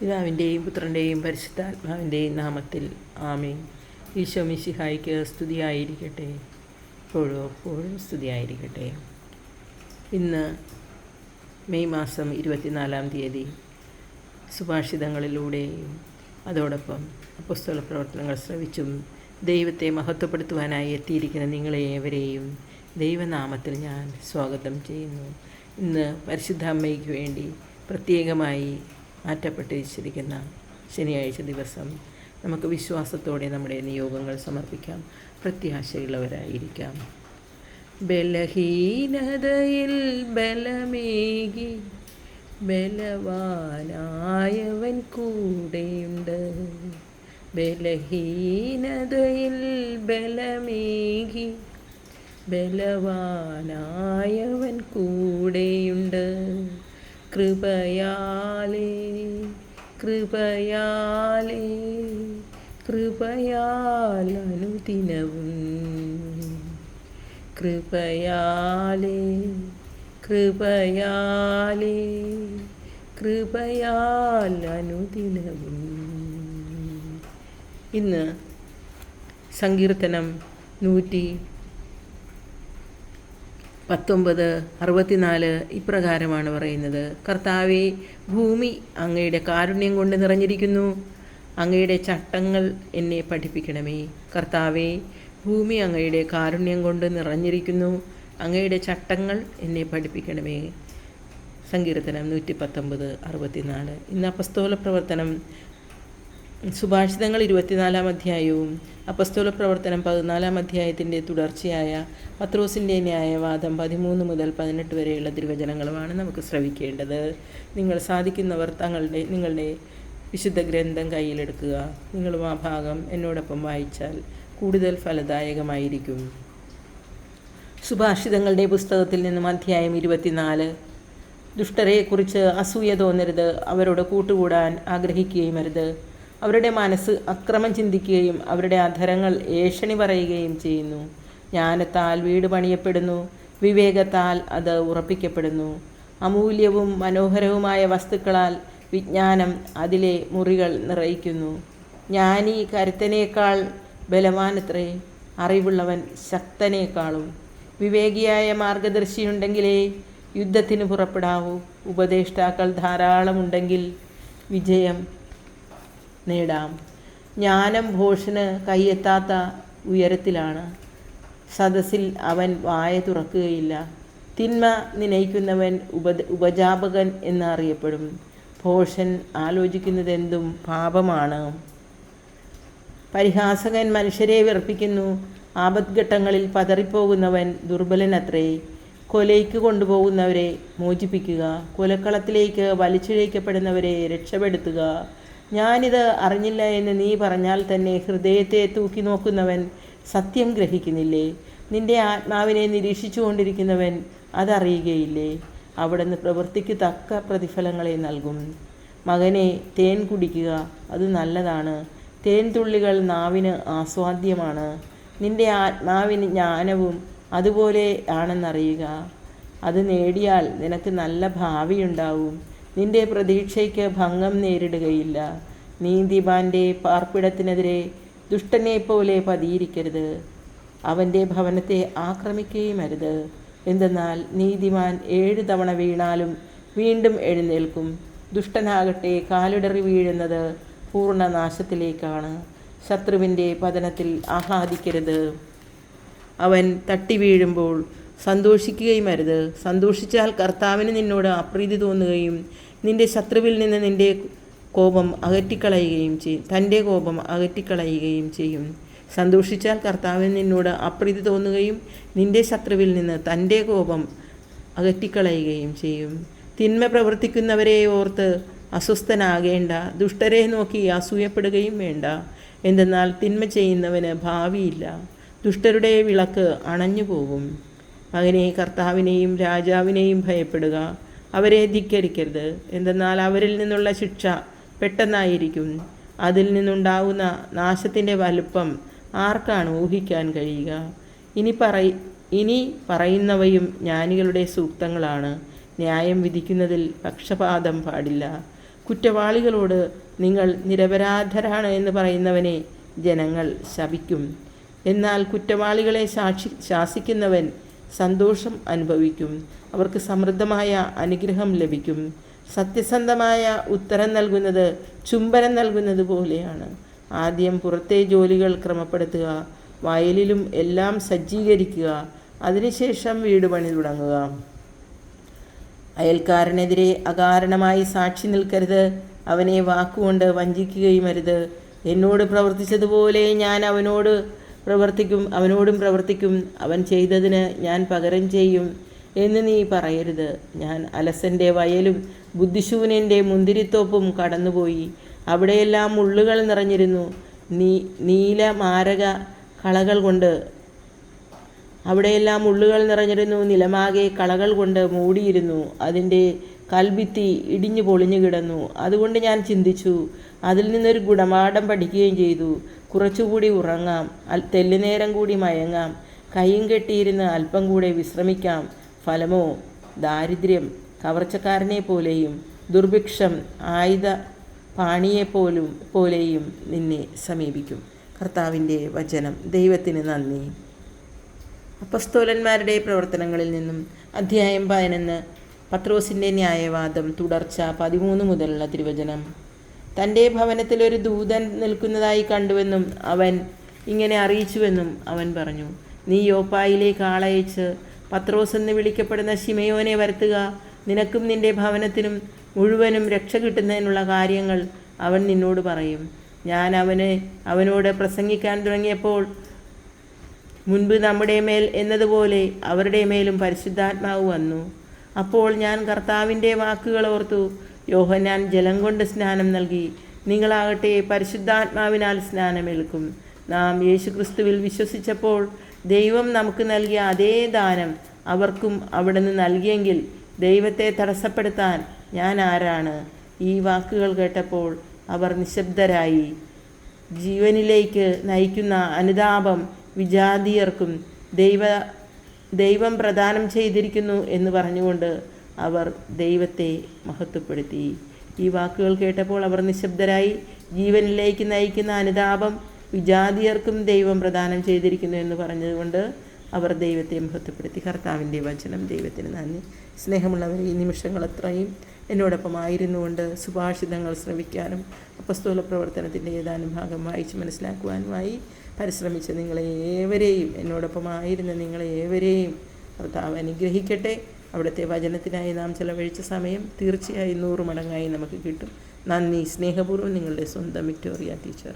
പിതാവിന്റെയും പുത്രന്റെയും പരിശുദ്ധാത്മാവിന്റെയും നാമത്തിൽ ആമേൻ. ഈശോ മിശിഹായിക്ക് സ്തുതിയായിരിക്കട്ടെ. ഇപ്പോഴും എപ്പോഴും സ്തുതിയായിരിക്കട്ടെ. ഇന്ന് മെയ് മാസം ഇരുപത്തിനാലാം തീയതി സുഭാഷിതങ്ങളിലൂടെയും അതോടൊപ്പം പുസ്തക പ്രവർത്തനങ്ങൾ ശ്രവിച്ചും ദൈവത്തെ മഹത്വപ്പെടുത്തുവാനായി എത്തിയിരിക്കുന്ന നിങ്ങളെ ഏവരെയും ദൈവനാമത്തിൽ ഞാൻ സ്വാഗതം ചെയ്യുന്നു. ഇന്ന് പരിശുദ്ധ അമ്മയ്ക്ക് വേണ്ടി പ്രത്യേകമായി മാറ്റപ്പെട്ടിരിച്ചിരിക്കുന്ന ശനിയാഴ്ച ദിവസം നമുക്ക് വിശ്വാസത്തോടെ നമ്മുടെ നിയോഗങ്ങൾ സമർപ്പിക്കാം. പ്രത്യാശയുള്ളവരായിരിക്കാം. ബലഹീനതയിൽ ബലമേകി ബലവാനായവൻ കൂടെയുണ്ട്. ബലഹീനതയിൽ ബലമേകി ബലവാനായവൻ കൂടെയുണ്ട്. കൃപയാലേ കൃപയാലേ കൃപയാൽ അനുദിനവും കൃപയാലേ കൃപയാലേ അനുദിനവും ഇന്ന് സങ്കീർത്തനം നൂറ്റി പത്തൊമ്പത് അറുപത്തിനാല് ഇപ്രകാരമാണ് പറയുന്നത്. കർത്താവെ ഭൂമി അങ്ങയുടെ കാരുണ്യം കൊണ്ട് നിറഞ്ഞിരിക്കുന്നു. അങ്ങയുടെ ചട്ടങ്ങൾ എന്നെ പഠിപ്പിക്കണമേ. കർത്താവെ ഭൂമി അങ്ങയുടെ കാരുണ്യം കൊണ്ട് നിറഞ്ഞിരിക്കുന്നു. അങ്ങയുടെ ചട്ടങ്ങൾ എന്നെ പഠിപ്പിക്കണമേ. സങ്കീർത്തനം നൂറ്റി പത്തൊമ്പത് അറുപത്തിനാല്. ഇന്ന് അപസ്തോല പ്രവർത്തനം സുഭാഷിതങ്ങൾ ഇരുപത്തിനാലാം അധ്യായവും അപസ്തോല പ്രവർത്തനം പതിനാലാം അധ്യായത്തിന്റെ തുടർച്ചയായ പത്രോസിന്റെ ന്യായവാദം പതിമൂന്ന് മുതൽ പതിനെട്ട് വരെയുള്ള തിരുവചനങ്ങളുമാണ് നമുക്ക് ശ്രവിക്കേണ്ടത്. നിങ്ങൾ സാധിക്കുന്നവർ തങ്ങളുടെ നിങ്ങളുടെ വിശുദ്ധ ഗ്രന്ഥം കയ്യിലെടുക്കുക. നിങ്ങളും ആ ഭാഗം എന്നോടൊപ്പം വായിച്ചാൽ കൂടുതൽ ഫലദായകമായിരിക്കും. സുഭാഷിതങ്ങളുടെ പുസ്തകത്തിൽ നിന്നും അധ്യായം ഇരുപത്തിനാല്. ദുഷ്ടരെക്കുറിച്ച് അസൂയ തോന്നരുത്. അവരോട് കൂട്ടുകൂടാൻ ആഗ്രഹിക്കുകയും അരുത് അവരുടെ മനസ്സ് അക്രമം ചിന്തിക്കുകയും അവരുടെ അധരങ്ങൾ ഏഷണി പറയുകയും ചെയ്യുന്നു. ജ്ഞാനത്താൽ വീട് പണിയപ്പെടുന്നു. വിവേകത്താൽ അത് ഉറപ്പിക്കപ്പെടുന്നു. അമൂല്യവും മനോഹരവുമായ വസ്തുക്കളാൽ വിജ്ഞാനം അതിലെ മുറികൾ നിറയിക്കുന്നു. ജ്ഞാനി കരുത്തനേക്കാൾ ബലവാനത്രേ അറിവുള്ളവൻ ശക്തനേക്കാളും. വിവേകിയായ മാർഗദർശിയുണ്ടെങ്കിലേ യുദ്ധത്തിന് പുറപ്പെടാവൂ. ഉപദേഷ്ടാക്കൾ ധാരാളമുണ്ടെങ്കിൽ വിജയം നേടാം. ജ്ഞാനം ഭോഷന് കൈയെത്താത്ത ഉയരത്തിലാണ്. സദസ്സിൽ അവൻ വായ തുറക്കുകയില്ല. തിന്മ നിനയിക്കുന്നവൻ ഉപ ഉപജാപകൻ എന്നറിയപ്പെടും. ഭോഷൻ ആലോചിക്കുന്നതെന്തും പാപമാണ്. പരിഹാസകൻ മനുഷ്യരെ വിറപ്പിക്കുന്നു. ആപദ്ഘട്ടങ്ങളിൽ പതറിപ്പോകുന്നവൻ ദുർബലനത്രേ. കൊലയ്ക്ക് കൊണ്ടുപോകുന്നവരെ മോചിപ്പിക്കുക. കൊലക്കളത്തിലേക്ക് വലിച്ചിഴയ്ക്കപ്പെടുന്നവരെ രക്ഷപ്പെടുത്തുക. ഞാനിത് അറിഞ്ഞില്ല എന്ന് നീ പറഞ്ഞാൽ തന്നെ ഹൃദയത്തെ തൂക്കി നോക്കുന്നവൻ സത്യം ഗ്രഹിക്കുന്നില്ലേ? നിന്റെ ആത്മാവിനെ നിരീക്ഷിച്ചു കൊണ്ടിരിക്കുന്നവൻ അതറിയുകയില്ലേ? അവിടുന്ന് പ്രവൃത്തിക്ക് തക്ക പ്രതിഫലങ്ങളെ നൽകും. മകനെ തേൻ കുടിക്കുക അത് നല്ലതാണ്. തേൻ തുള്ളികൾ നാവിന് ആസ്വാദ്യമാണ്. നിന്റെ ആത്മാവിന് ജ്ഞാനവും അതുപോലെ ആണെന്നറിയുക. അത് നേടിയാൽ നിനക്ക് നല്ല ഭാവിയുണ്ടാവും. നിന്റെ പ്രതീക്ഷയ്ക്ക് ഭംഗം നേരിടുകയില്ല. നീതിമാന്റെ പാർപ്പിടത്തിനെതിരെ ദുഷ്ടനെ പോലെ പതിയിരിക്കരുത്. അവന്റെ ഭവനത്തെ ആക്രമിക്കുകയും അരുത് എന്തെന്നാൽ നീതിമാൻ ഏഴ് തവണ വീണാലും വീണ്ടും എഴുന്നേൽക്കും. ദുഷ്ടനാകട്ടെ കാലിടറി വീഴുന്നത് പൂർണനാശത്തിലേക്കാണ്. ശത്രുവിന്റെ പതനത്തിൽ ആഹ്ലാദിക്കരുത്. അവൻ തട്ടി വീഴുമ്പോൾ സന്തോഷിക്കുകയും അരുത് സന്തോഷിച്ചാൽ കർത്താവിന് നിന്നോട് അപ്രീതി തോന്നുകയും നിന്റെ ശത്രുവിൽ നിന്ന് നിന്റെ കോപം അകറ്റിക്കളയുകയും ചെയ്യും തന്റെ കോപം അകറ്റിക്കളയുകയും ചെയ്യും. സന്തോഷിച്ചാൽ കർത്താവിന് നിന്നോട് അപ്രീതി തോന്നുകയും നിന്റെ ശത്രുവിൽ നിന്ന് തന്റെ കോപം അകറ്റിക്കളയുകയും ചെയ്യും. തിന്മ പ്രവർത്തിക്കുന്നവരെ ഓർത്ത് അസ്വസ്ഥനാകേണ്ട ദുഷ്ടരെ നോക്കി അസൂയപ്പെടുകയും വേണ്ട. എന്തെന്നാൽ തിന്മ ചെയ്യുന്നവന് ഭാവിയില്ല. ദുഷ്ടരുടെ വിളക്ക് അണഞ്ഞു പോകും മകനെ കർത്താവിനെയും രാജാവിനെയും ഭയപ്പെടുക. അവരെ ധിക്കരിക്കരുത്. എന്തെന്നാൽ അവരിൽ നിന്നുള്ള ശിക്ഷ പെട്ടെന്നായിരിക്കും. അതിൽ നിന്നുണ്ടാവുന്ന നാശത്തിന്റെ വലുപ്പം ആർക്കാണ് ഊഹിക്കാൻ കഴിയുക? ഇനി പറയ ഇനി പറയുന്നവയും ജ്ഞാനികളുടെ സൂക്തങ്ങളാണ്. ന്യായം വിധിക്കുന്നതിൽ പക്ഷപാതം പാടില്ല. കുറ്റവാളികളോട് നിങ്ങൾ നിരപരാധരാണ് എന്ന് പറയുന്നവനെ ജനങ്ങൾ ശപിക്കും. എന്നാൽ കുറ്റവാളികളെ സാക്ഷി ശാസിക്കുന്നവൻ സന്തോഷം അനുഭവിക്കും. അവർക്ക് സമൃദ്ധമായ അനുഗ്രഹം ലഭിക്കും. സത്യസന്ധമായ ഉത്തരം നൽകുന്നത് ചുംബനം നൽകുന്നത് പോലെയാണ്. ആദ്യം പുറത്തെ ജോലികൾ ക്രമപ്പെടുത്തുക വയലിലും എല്ലാം സജ്ജീകരിക്കുക അതിനുശേഷം വീട് പണി തുടങ്ങുക. അയൽക്കാരനെതിരെ അകാരണമായി സാക്ഷി നിൽക്കരുത് അവനെ വാക്കുകൊണ്ട് വഞ്ചിക്കുകയും അരുത്. എന്നോട് പ്രവർത്തിച്ചതുപോലെ ഞാൻ അവനോട് പ്രവർത്തിക്കും അവനോടും പ്രവർത്തിക്കും അവൻ ചെയ്തതിന് ഞാൻ പകരം ചെയ്യും എന്ന് നീ പറയരുത്. ഞാൻ അലസന്റെ വയലും ബുദ്ധിശൂനന്റെ മുന്തിരിത്തോപ്പും കടന്നുപോയി. അവിടെയെല്ലാം മുള്ളുകൾ നിറഞ്ഞിരുന്നു. നീ നീല മാരക കളകൾ കൊണ്ട് അവിടെയെല്ലാം മുള്ളുകൾ നിറഞ്ഞിരുന്നു. നിലമാകെ കളകൾ കൊണ്ട് മൂടിയിരുന്നു. അതിന്റെ കൽഭിത്തി ഇടിഞ്ഞു പൊളിഞ്ഞു കിടന്നു. അതുകൊണ്ട് ഞാൻ ചിന്തിച്ചു അതിൽ നിന്നൊരു ഗുണപാഠം പഠിക്കുകയും ചെയ്തു. കുറച്ചുകൂടി ഉറങ്ങാം. തെല്ലുനേരം കൂടി മയങ്ങാം. കൈയും കെട്ടിയിരുന്ന് അല്പം കൂടെ വിശ്രമിക്കാം. ഫലമോ? ദാരിദ്ര്യം. കവർച്ചക്കാരനെ പോലെയും ദുർഭിക്ഷം ആയുധ പാണിയെപ്പോലും പോലെയും നിന്നെ സമീപിക്കും. കർത്താവിന്റെ വചനം. ദൈവത്തിന് നന്ദി. അപ്പസ്തോലന്മാരുടെ പ്രവർത്തനങ്ങളിൽ നിന്നും അധ്യായം പതിനൊന്ന്. പത്രോസിന്റെ ന്യായവാദം തുടർച്ച പതിമൂന്ന് മുതലുള്ള തിരുവചനം. തന്റെ ഭവനത്തിൽ ഒരു ദൂതൻ നിൽക്കുന്നതായി കണ്ടുവെന്നും അവൻ ഇങ്ങനെ അറിയിച്ചുവെന്നും അവൻ പറഞ്ഞു. നീ യോപ്പായിലേക്ക് ആളയച്ച് പത്രോസ് എന്ന് വിളിക്കപ്പെടുന്ന ശിമയോനെ വരുത്തുക. നിനക്കും നിന്റെ ഭവനത്തിനും മുഴുവനും രക്ഷ കിട്ടുന്നതിനുള്ള കാര്യങ്ങൾ അവൻ നിന്നോട് പറയും. ഞാൻ അവനെ അവനോട് പ്രസംഗിക്കാൻ തുടങ്ങിയപ്പോൾ മുൻപ് നമ്മുടെ മേൽ എന്നതുപോലെ അവരുടെ മേലും പരിശുദ്ധാത്മാവ് വന്നു. അപ്പോൾ ഞാൻ കർത്താവിന്റെ വാക്കുകൾ ഓർത്തു. യോഹന്നാൻ ജലം കൊണ്ട് സ്നാനം നൽകി. നിങ്ങളാകട്ടെ പരിശുദ്ധാത്മാവിനാൽ സ്നാനമേൽക്കും. നാം യേശുക്രിസ്തുവിൽ വിശ്വസിച്ചപ്പോൾ ദൈവം നമുക്ക് നൽകിയ അതേ ദാനം അവർക്കും അവിടുന്ന് നൽകിയെങ്കിൽ ദൈവത്തെ തടസ്സപ്പെടുത്താൻ ഞാൻ ആരാണ്? ഈ വാക്കുകൾ കേട്ടപ്പോൾ അവർ നിശബ്ദരായി. ജീവനിലേക്ക് നയിക്കുന്ന അനുതാപം വിജാതീയർക്കും ദൈവ ദൈവം പ്രദാനം ചെയ്തിരിക്കുന്നു എന്ന് പറഞ്ഞുകൊണ്ട് അവർ ദൈവത്തെ മഹത്വപ്പെടുത്തി. ഈ വാക്കുകൾ കേട്ടപ്പോൾ അവർ നിശബ്ദരായി ജീവനിലേക്ക് നയിക്കുന്ന അനുതാപം വിജാതിയർക്കും ദൈവം പ്രദാനം ചെയ്തിരിക്കുന്നു എന്ന് പറഞ്ഞതുകൊണ്ട് അവർ ദൈവത്തെ മഹത്വപ്പെടുത്തി. കർത്താവിന്റെ വചനം ദൈവത്തിന് നന്ദി. സ്നേഹമുള്ളവർ ഈ നിമിഷങ്ങൾ അത്രയും എന്നോടൊപ്പം ആയിരുന്നുകൊണ്ട് സുഭാഷിതങ്ങൾ ശ്രമിക്കാനും അപ്പസ്തോല പ്രവർത്തനത്തിന്റെ ഏതാനും ഭാഗം വായിച്ച് മനസ്സിലാക്കുവാനുമായി പരിശ്രമിച്ച നിങ്ങളെ ഏവരെയും എന്നോടൊപ്പം ആയിരുന്ന നിങ്ങളെ ഏവരെയും കർത്താവ് അനുഗ്രഹിക്കട്ടെ. അവിടുത്തെ വചനത്തിനായി നാം ചെലവഴിച്ച സമയം തീർച്ചയായും നൂറ് മടങ്ങായി നമുക്ക് കിട്ടും. നന്ദി. സ്നേഹപൂർവം നിങ്ങളുടെ സ്വന്തം വിക്ടോറിയ ടീച്ചർ.